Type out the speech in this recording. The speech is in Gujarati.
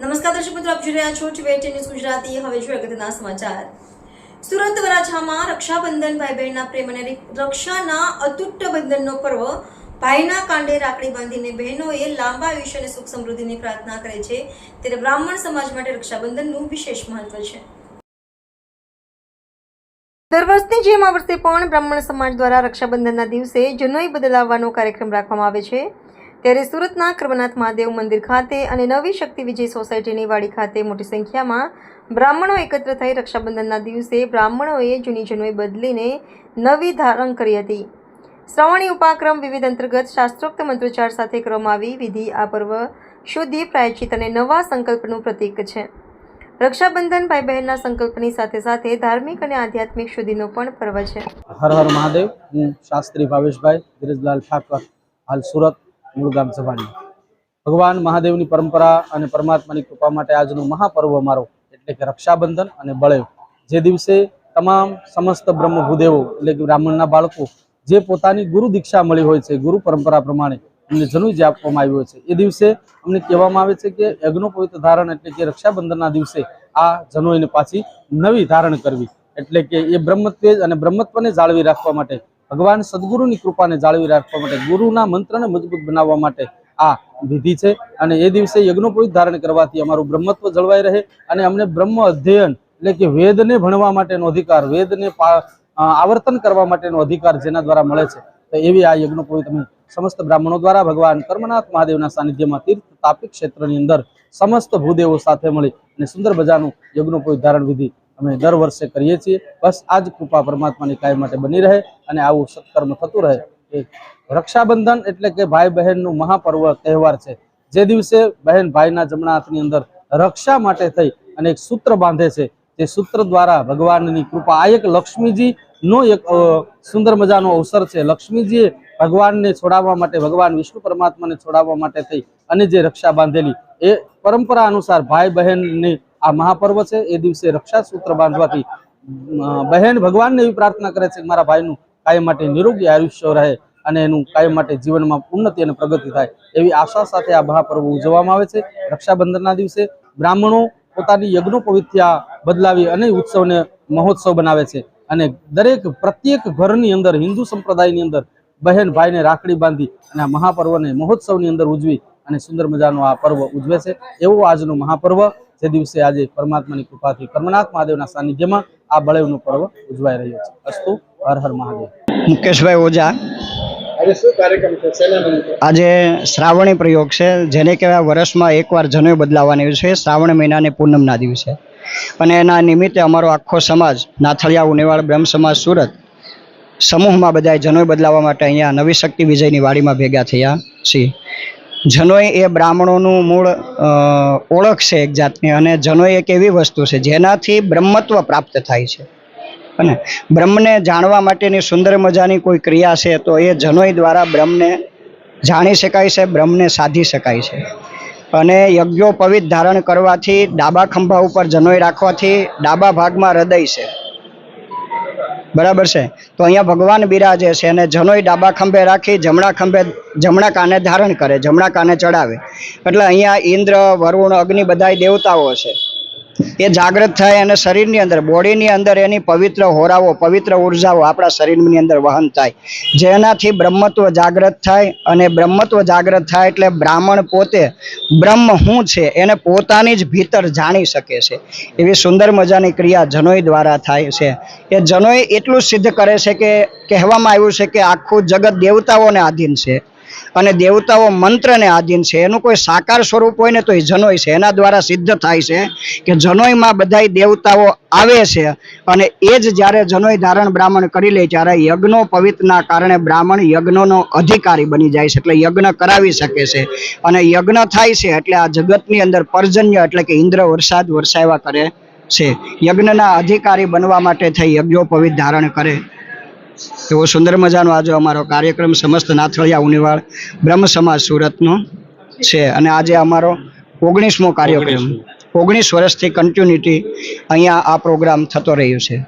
નમસ્કાર દર્શક મિત્રો, આપ જોઈ રહ્યા છો ટીવી ન્યૂઝ ગુજરાતી. હવે જોઈએ અગત્યના સમાચાર. સુરત વરાછામાં રક્ષાબંધન ભાઈ બહેનના પ્રેમ અને રક્ષાના અતૂટ બંધનનો પર્વ ભાઈના કાંડે રાખડી બાંધીને બહેનોએ લાંબા આયુષ્ય અને સુખ સમૃદ્ધિની પ્રાર્થના કરે છે. ત્યારે બ્રાહ્મણ સમાજ માટે રક્ષાબંધનનું વિશેષ મહત્વ છે. દર વર્ષની જેમ આ વર્ષે પણ બ્રાહ્મણ સમાજ દ્વારા રક્ષાબંધનના દિવસે જનોઈ બદલાવવાનો કાર્યક્રમ રાખવામાં આવે છે. ત્યારે સુરતના કર્મનાથ મહાદેવ મંદિર ખાતે અને નવી શક્તિ વિજય સોસાયટીની વાડી ખાતે મોટી સંખ્યામાં બ્રાહ્મણો એકત્ર થઈ રક્ષાબંધનના દિવસે બ્રાહ્મણોએ જૂની જનોઈ બદલીને નવી ધારણ કરી હતી. શ્રવણી ઉપાક્રમ વિવિધ અંતર્ગત શાસ્ત્રોક્ત મંત્રોચ્ચાર સાથે કરવામાં આવી. વિધિ, આ પર્વ શુદ્ધિ પ્રાયચિત અને નવા સંકલ્પનું પ્રતીક છે. રક્ષાબંધન ભાઈ બહેનના સંકલ્પની સાથે સાથે ધાર્મિક અને આધ્યાત્મિક શુદ્ધિનો પણ પર્વ છે. હર હર મહાદેવ. હું શાસ્ત્રી ભાવેશભાઈ, ધીરજલાલ ઠાકર, હાલ સુરત. મૂળ ગામ સભાની. ભગવાન મહાદેવની પરંપરા અને પરમાત્માની કૃપા માટે આજનો મહાપર્વ અમારો એટલે કે રક્ષાબંધન અને બળેવ. જે દિવસે તમામ સમસ્ત બ્રહ્મ ભૂદેવો એટલે કે બ્રાહ્મણના બાળકો જે પોતાની ગુરુ દીક્ષા મળી હોય છે, ગુરુ પરંપરા પ્રમાણે અમને જનુજ જે આપવામાં આવ્યો છે. એ દિવસે અમને કહેવામાં આવે છે કે યજ્ઞોપવિત ધારણ એટલે કે રક્ષાબંધનના દિવસે આ જનોઈને પાછી નવી ધારણ કરવી. એટલે કે એ બ્રહ્મત્વે અને બ્રહ્મત્વને જાળવી રાખવા માટે ભગવાન સદગુરુની કૃપાને જાળવી રાખવા માટે ગુરુના મંત્રને મજબૂત બનાવવા માટે આ વિધિ છે. અને એ દિવસે યજ્ઞોપવિત ધારણ કરવાથી અમારું બ્રહ્મત્વ જળવાઈ રહે અને અમને બ્રહ્મ અધ્યયન એટલે કે વેદને ભણવા માટેનો અધિકાર, વેદને આવર્તન કરવા માટેનો અધિકાર જેના દ્વારા મળે છે. તો એવી આ યજ્ઞોપવિત અમે સમસ્ત બ્રાહ્મણો દ્વારા ભગવાન કર્મનાથ મહાદેવના સાનિધ્યમાં તીર્થ તાપી ક્ષેત્રની અંદર સમસ્ત ભૂદેવો સાથે મળી અને સુંદર મજાનું યજ્ઞોપવિત ધારણ વિધિ અમે દર વર્ષે કરીએ છીએ. બસ આ જ કૃપા પરમાત્માની કાયમ માટે બની રહે અને આવું સત્કર્મ થતું રહે. એ રક્ષાબંધન એટલે કે ભાઈ બહેનનું મહાપર્વ તહેવાર છે. જે દિવસે બહેન ભાઈના જમણા હાથની અંદર રક્ષા માટે થઈ અને એક સૂત્ર બાંધે છે. તે સૂત્ર દ્વારા ભગવાનની કૃપા, આ એક લક્ષ્મીજી નો એક સુંદર મજાનો અવસર છે. લક્ષ્મીજીએ ભગવાનને છોડાવવા માટે, ભગવાન વિષ્ણુ પરમાત્માને છોડાવવા માટે થઈ અને જે રક્ષા બાંધેલી, એ પરંપરા અનુસાર ભાઈ બહેનની આ મહાપર્વ છે, એ દિવસે રક્ષા સૂત્ર બાંધવાથી બહેન ભગવાનને એવી પ્રાર્થના કરે છે કે મારા ભાઈનું કાયમ માટે નિરોગી આયુષ્ય રહે અને એનું કાયમ માટે જીવનમાં ઉન્નતિ અને પ્રગતિ થાય, એવી આશા સાથે આ મહાપર્વ ઉજવવામાં આવે છે. રક્ષાબંધનના દિવસે બ્રાહ્મણો પોતાની યજ્ઞોપવિત્યા બદલાવી અને ઉત્સવને મહોત્સવ બનાવે છે અને દરેક પ્રત્યેક ઘરની અંદર, હિન્દુ સંપ્રદાયની અંદર બહેન ભાઈને રાખડી બાંધી અને આ મહાપર્વને મહોત્સવની અંદર ઉજવી અને સુંદર મજાનો આ પર્વ ઉજવે છે. એવો આજનો મહાપર્વ જે દિવસે આજે પરમાત્માની કૃપાથી કર્મનાથ મહાદેવના સાનિધ્યમાં આ બળેવનું પર્વ ઉજવાઈ રહ્યો છે. અસ્તુ હર હર મહાદેવ. મુકેશભાઈ ઓઝા. આજે શું કાર્યક્રમ છે? શેના નિમિત્તે આજે શ્રાવણી પ્રયોગ છે જેને કહેવાય વર્ષમાં એકવાર જનોય બદલાવાની છે શ્રાવણ મહિનાની પૂનમના દિવસે. અને એના નિમિત્તે અમારો આખો સમાજ નાથળિયા ઉનેવાડ બ્રહ્મ સમાજ સુરત સમૂહમાં બધાએ જનોય બદલાવા માટે અહીંયા નવી શક્તિ વિજયની વાડીમાં ભેગા થયા છીએ. જનોય એ બ્રાહ્મણોનું મૂળ ઓળખ છે એક જાતની અને જનોય એક એવી વસ્તુ છે જેનાથી બ્રહ્મત્વ પ્રાપ્ત થાય છે. અને બ્રહ્મને જાણવા માટેની સુંદર મજાની કોઈ ક્રિયા છે તો એ જનોઈ દ્વારા બ્રહ્મને જાણી શકાય છે, બ્રહ્મને સાધી શકાય છે. અને યજ્ઞોપવિત ધારણ કરવાથી ડાબા ખંભા ઉપર જનોઈ રાખવાથી ડાબા ભાગમાં હૃદય છે. બરાબર છે? તો અહીંયા ભગવાન બિરાજે છે અને જનોઈ ડાબા ખંભે રાખી જમણા ખંભે, જમણા કાને ધારણ કરે, જમણા કાને ચડાવે. એટલે અહીંયા ઇન્દ્ર, વરુણ, અગ્નિ બધાય દેવતાઓ છે. એ જાગૃત થાય અને શરીરની અંદર, બોડીની અંદર એની પવિત્ર હોરાઓ પવિત્ર ઉર્જાઓ આપણા શરીરની અંદર વહન થાય. જેનાથી બ્રહ્મત્વ જાગૃત થાય અને બ્રહ્મત્વ જાગૃત થાય એટલે બ્રાહ્મણ પોતે બ્રહ્મ શું છે, એને પોતાની જ ભીતર જાણી શકે છે. એવી સુંદર મજાની ક્રિયા જનોઈ દ્વારા થાય છે. એ જનોઈ એટલું સિદ્ધ કરે છે કે કહેવામાં આવ્યું છે કે આખું જગત દેવતાઓને આધીન છે. અને દેવતાઓ મંત્રને આધીન છે. એનું કોઈ સાકાર સ્વરૂપ હોય ને તો એ જનોઈ છે. એના દ્વારા સિદ્ધ થાય છે કે જનોઈમાં બધાય દેવતાઓ આવે છે અને એ જ જ્યારે જનોઈ ધારણ બ્રાહ્મણ કરી લે ત્યારે યજ્ઞો પવિત્રના કારણે બ્રાહ્મણ યજ્ઞનો અધિકારી બની જાય છે. એટલે યજ્ઞ કરાવી શકે છે. અને યજ્ઞ થાય છે એટલે આ જગતની અંદર પર્જન્ય એટલે કે ઇન્દ્ર વરસાદ વરસાવ્યા કરે છે. યજ્ઞના અધિકારી બનવા માટે થઈ યજ્ઞોપવિત ધારણ કરે. એવો સુંદર મજાનો આજે અમારો કાર્યક્રમ સમસ્ત નાથળિયા ઉનિવાળ બ્રહ્મ સમાજ સુરતનો છે. અને આજે અમારો ઓગણીસમો કાર્યક્રમ. ઓગણીસ. વર્ષથી કન્ટિન્યુટી અહીંયા આ પ્રોગ્રામ થતો રહ્યો છે.